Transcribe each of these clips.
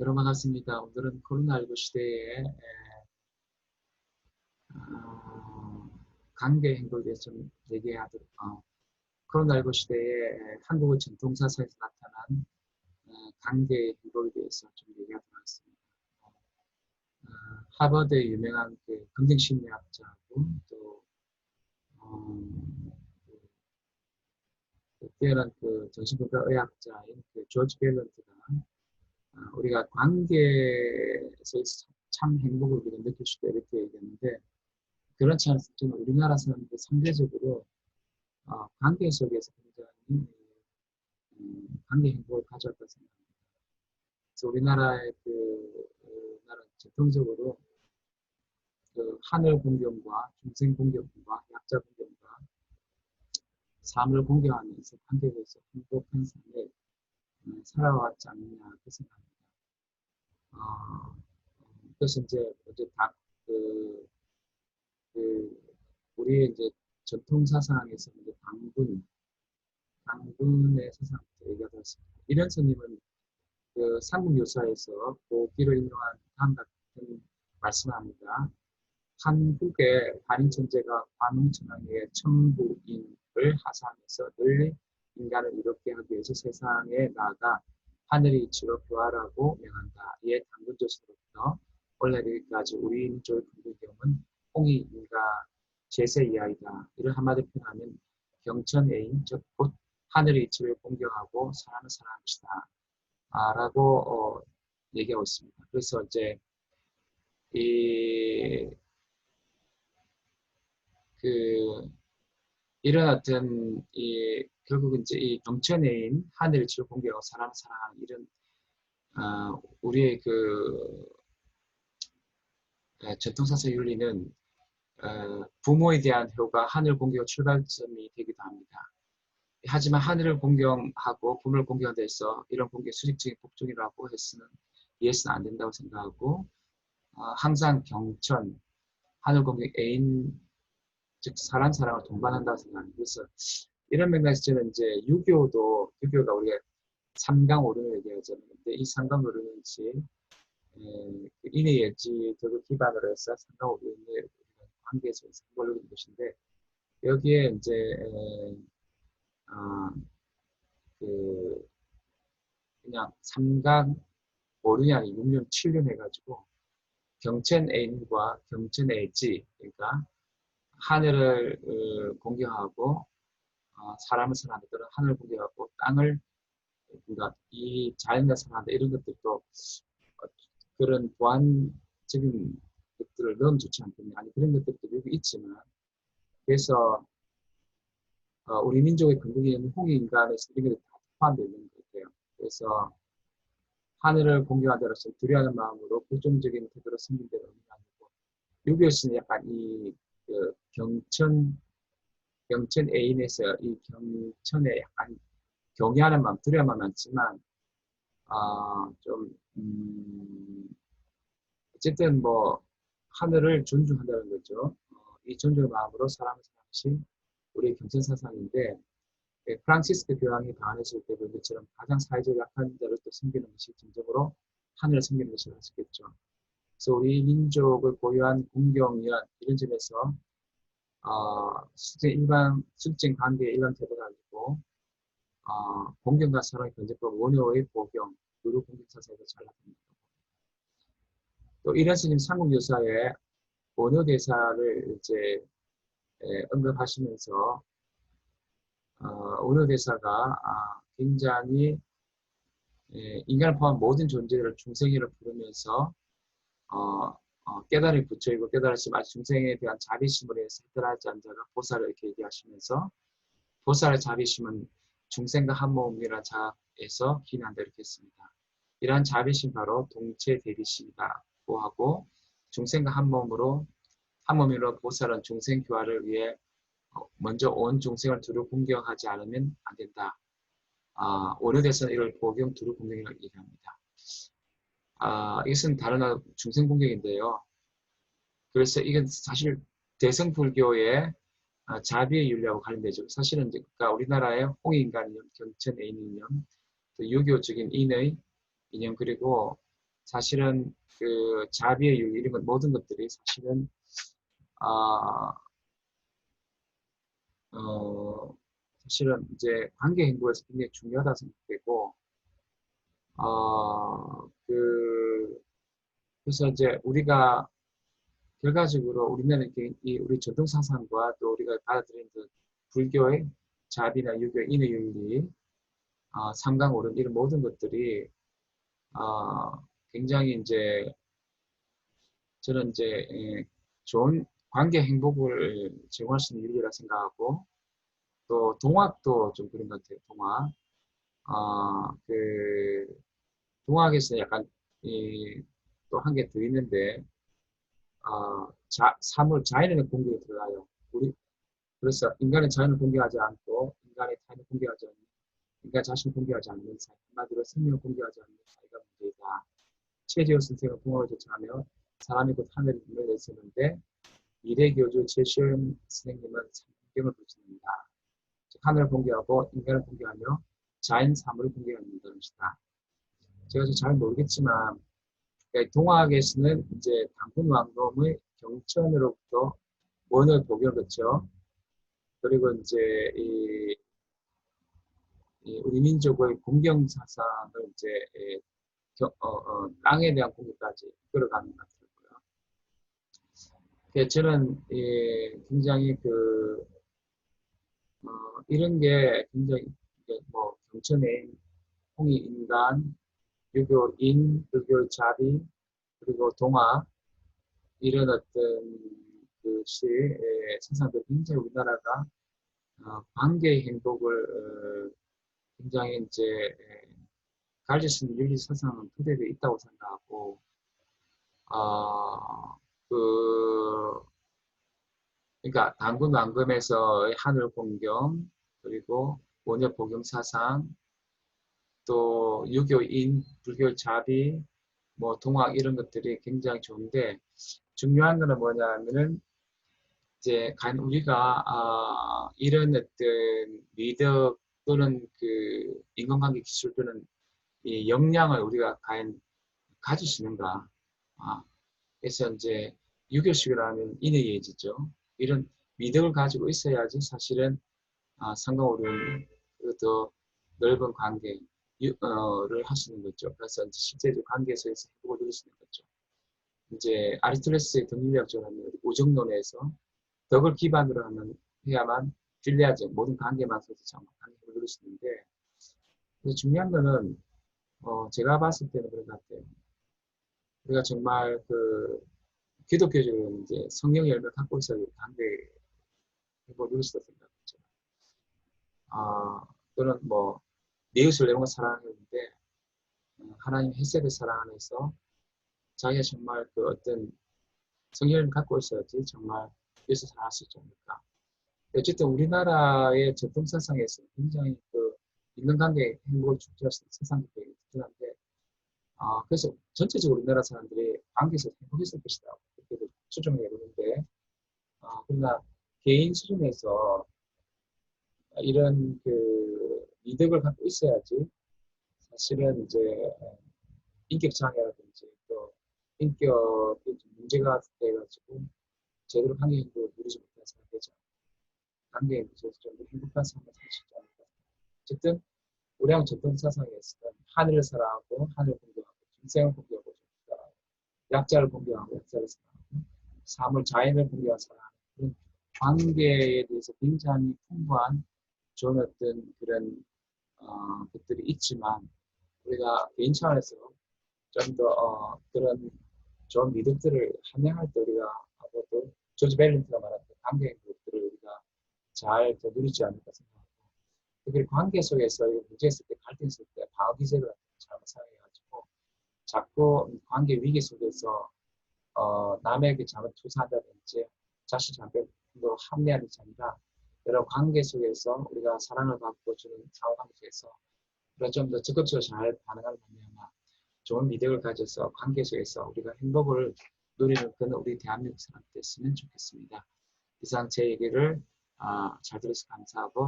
여러분 반갑습니다. 오늘은 코로나19 시대에 어, 관계 행보에 대해서 좀 얘기하도록 어, 코로나19 시대에 한국의 전통사상에서 나타난 어, 관계 행보에 대해서 좀 얘기하도록 하겠습니다. 어, 하버드의 유명한 그 긍정심리학자고 또 어, 그, 뛰어난 그 정신건강 의학자인 그 조지 밸런트가 아, 우리가 관계에서 참 행복을 느낄 수 있다 이렇게 얘기했는데 그렇지 않습니다. 우리나라 사람들 상대적으로 어, 관계 속에서 굉장히 음, 관계 행복을 가져왔다 생각합니다. 그래서 우리나라의 그, 그 나라 전통적으로 그 하늘 공경과 중생 공경과 약자 공경과 삶을 공경하면서 관계에서 행복한 삶을 음, 살아왔지 않느냐 그 생각합니다. 어, 그래서 이제 어제 다, 그, 그, 우리의 이제 전통 사상에서 이제 당군, 당군의 사상부터 얘기가 되었습니다. 이런 스님은 그 삼국유사에서 고기를 인용한 다음 같은 말씀을 합니다. 한국의 한인천재가 관웅천왕의 천부인을 하사하면서 늘 인간을 이롭게 하기 위해서 세상에 나아가 하늘의 이치로 교화라고 명한다. 이에 당근조서로부터 올해까지 우리 민족의 근국경은 홍의인가 제세 이하이다. 이를 한마디 표현하면 경천애인 즉 곧 하늘의 이치를 공경하고 사람을 사랑하는 것이다. 아, 라고 어, 얘기하고 있습니다. 그래서 이제 이 그 이런 어떤 이 결국 이제 이 경천애인 하늘의 질 공개하고 사람 사랑하는 이런 어, 우리의 그 어, 전통사상 윤리는 어, 부모에 대한 효가 하늘 공경 출발점이 되기도 합니다. 하지만 하늘을 공경하고 부모를 공경한 데서 이런 공경 수직적인 복종이라고 해서는 이해서는 안 된다고 생각하고 어, 항상 경천 하늘 공경 애인 즉 사람 사랑을 동반한다고 생각합니다. 그래서 이런 맥락에서 저는 이제 유교도 유교가 우리가 삼강 오륜을 얘기하잖아요. 근데 이 삼강 오륜은지 그 인의 예지 덕을 기반으로 해서 삼강 오륜의 관계 속에서 걸리는 것인데 여기에 이제 에, 어, 그 그냥 삼강 오륜이 아니고 6년 7년 해가지고 경천 애인과 경천 애지 그러니까 하늘을 어, 공경하고 어, 사람을 사랑한다. 또는 하늘을 공경하고 땅을 그러니까 이 자연을 사랑한다. 이런 것들도 어, 그런 보완적인 것들을 너무 좋지 않겠냐 아니 그런 것들도 여기 있지만 그래서 어, 우리 민족의 근국인 홍익인간에서 이런 것들이 다 포함되어 있는 것 같아요. 그래서 하늘을 공경하더라도 두려워하는 마음으로 부정적인 태도로 생긴 대로 아니고 유교에서는 약간 이 그 경천 경천 애인에서 이 경천에 약간 경외하는 마음, 두려움은 많지만 아, 좀 음, 어쨌든 뭐 하늘을 존중한다는 거죠. 어, 이 존중의 마음으로 사람을 사랑시 우리 경천 사상인데 예, 프랑시스크 교황이 방한했을 때본 것처럼 가장 사회적 약한 자를 또 섬기는 것이 진정으로 하늘을 섬기는 것이 맞겠죠. 그래서 우리 민족을 고유한 공경이란 이런 점에서 어, 실제 일반 실증 관계의 일반 태도가 아니고 어, 공경과 사랑의 견제법 원효의 보경 그리고 공경사상에서 잘나타납니다. 또 이런 스님 삼국유사에 원효 대사를 이제 에, 언급하시면서 어, 원효 대사가 아, 굉장히 에, 인간을 포함한 모든 존재를 중생이를 부르면서 어, 어, 깨달음이 깨달으심 아직 중생에 대한 자비심으로 해서 해결하지 않은 자가 보살을 이렇게 얘기하시면서 보살의 자비심은 중생과 한 몸이라는 자에서 기인한다 이렇게 했습니다. 이러한 자비심 바로 동체 대비심이라고 하고 중생과 한 몸으로 한 몸으로 보살은 중생 교화를 위해 어, 먼저 온 중생을 두루 공경하지 않으면 안 된다. 아, 오래돼서는 이걸 보경 두루 공경이라고 얘기합니다. 아, 이것은 다른 중생 공경인데요. 그래서 이건 사실 대성 불교의 아, 자비의 윤리하고 관련되죠. 사실은 그러니까 우리나라의 홍익인간 이념, 경천 애인 이념, 또 유교적인 인의 이념 그리고 사실은 그 자비의 윤리 이런 것 모든 것들이 사실은 아, 어, 사실은 이제 관계 행보에서 굉장히 중요하다 생각되고 어, 그 그래서 이제 우리가 결과적으로 우리는 이 우리 전통 사상과 또 우리가 받아들이는 그 불교의 자비나 유교 인의 윤리, 어, 삼강 오름 이런 모든 것들이 어, 굉장히 이제 저는 이제 예, 좋은 관계 행복을 제공할 수 있는 윤리라 생각하고 또 동학도 좀 그런 것 같아요. 동학. 어, 그 동학에서 약간 또 한 개 더 있는데 어, 자, 사물 자연의 공격에 들어가요. 우리 그래서 인간의 자연을 공격하지 않고 인간의 타인을 공격하지 않는 인간 자신을 공격하지 않는 사이 한마디로 생명을 공격하지 않는 사이가 문제이다. 최지호 선생은 동학을 제청하며 사람이 곧 하늘을 분명히 있었는데 이대교주 최시현 선생님은 성경을 보십니다. 하늘을 공개하고 인간을 공개하며 자연 사물을 공개하는 것이다. 제가 잘 모르겠지만 동학에서는 이제 당군 왕검의 경천으로부터 원을 복을 거쳐 그리고 이제 이, 이 우리 민족의 공경 사상을 이제 겨, 어, 어, 땅에 대한 공격까지 끌어가는 것 같고요. 저는 예, 굉장히 그 어, 이런 게 굉장히 뭐 경천의 홍이 인간 유교인, 유교 자비, 그리고 동화 이런 어떤 그시 세상들 굉장히 우리나라가 어, 관계 행복을 어, 굉장히 이제 가질 수 있는 윤리 사상은 토대되어 있다고 생각하고 어, 그 그러니까 당군 왕금에서 하늘 공경 그리고 원효 복용 사상 또 유교인, 불교 자비, 뭐 동학 이런 것들이 굉장히 좋은데 중요한 거는 뭐냐면은 이제 간 우리가 아, 이런 어떤 미덕 또는 그 인간관계 기술 또는 이 역량을 우리가 과연 있는가? 아, 그래서 이제 유교식을 하면 인의 예지죠. 이런 미덕을 가지고 있어야지 사실은 아, 상관오륜 더 넓은 관계 를 하시는 거죠. 그래서 실제로 관계에서 행복을 누릴 수 있는 거죠. 이제 아리스토텔레스의 덕률학적으로 하면 오정론에서 덕을 기반으로 하면 해야만 필리아적 모든 관계만 관계를 누릴 수 있는데 중요한 거는 어, 제가 봤을 때는 그런 것 같아요. 우리가 정말 그 기독교적으로 이제 성령 열매 갖고 있어야 관계 수 있다고 생각했죠. 아, 또는 뭐 이웃을 내가 사랑하는데 어, 하나님 햇색을 사랑 안에서 자기가 정말 그 어떤 성혈을 갖고 있어야지 정말 이웃을 사랑할 수 있지 않을까. 어쨌든 우리나라의 전통 사상에서 굉장히 그 인간관계 행복을 축제할 수 있는 세상들이 특별한데 아, 그래서 전체적으로 우리나라 사람들이 관계에서 행복했을 것이다. 그렇게 추정을 해보는데 아, 그러나 개인 수준에서 이런 그 이득을 갖고 있어야지 사실은 이제 인격 장애라든지 또 인격이 문제가 돼가지고 제대로 관계 행동을 누리지 못해서 되죠. 관계 행동에서 좀 행복한 삶을 살수 있지 않을까. 어쨌든 우리랑 전통 사상에서는 하늘을 사랑하고 하늘을 공경하고 중생을 공경하고 약자를 공경하고 약자를 사랑하고 사물 자연을 공경하고 사랑하는 그런 관계에 대해서 굉장히 풍부한 좋은 어떤 그런 어, 것들이 있지만 우리가 개인 차원에서 좀 더 어, 그런 좋은 미덕들을 함양할 때 우리가 아무래도 조지 벨린트가 말한 그 관계 행복들을 우리가 잘 더 누리지 않을까 생각하고 그리고 관계 속에서 문제 있을 때 갈등 있을 때 방어 기제를 잘못 사용해가지고 자꾸 관계 위기 속에서 어, 남에게 잘못 투사한다든지 자신 잘못로 합리하는 게 아니라 여러 관계 속에서 우리가 사랑을 받고 주는 상호관계 속에서 우리가 좀 더 적극적으로 잘 반응하는 반면에 좋은 미덕을 가져서 관계 속에서 우리가 행복을 누리는 그런 우리 대한민국 사람 됐으면 좋겠습니다. 이상 제 얘기를 어, 잘 들어서 감사하고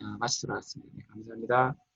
어, 마치도록 하겠습니다. 네, 감사합니다.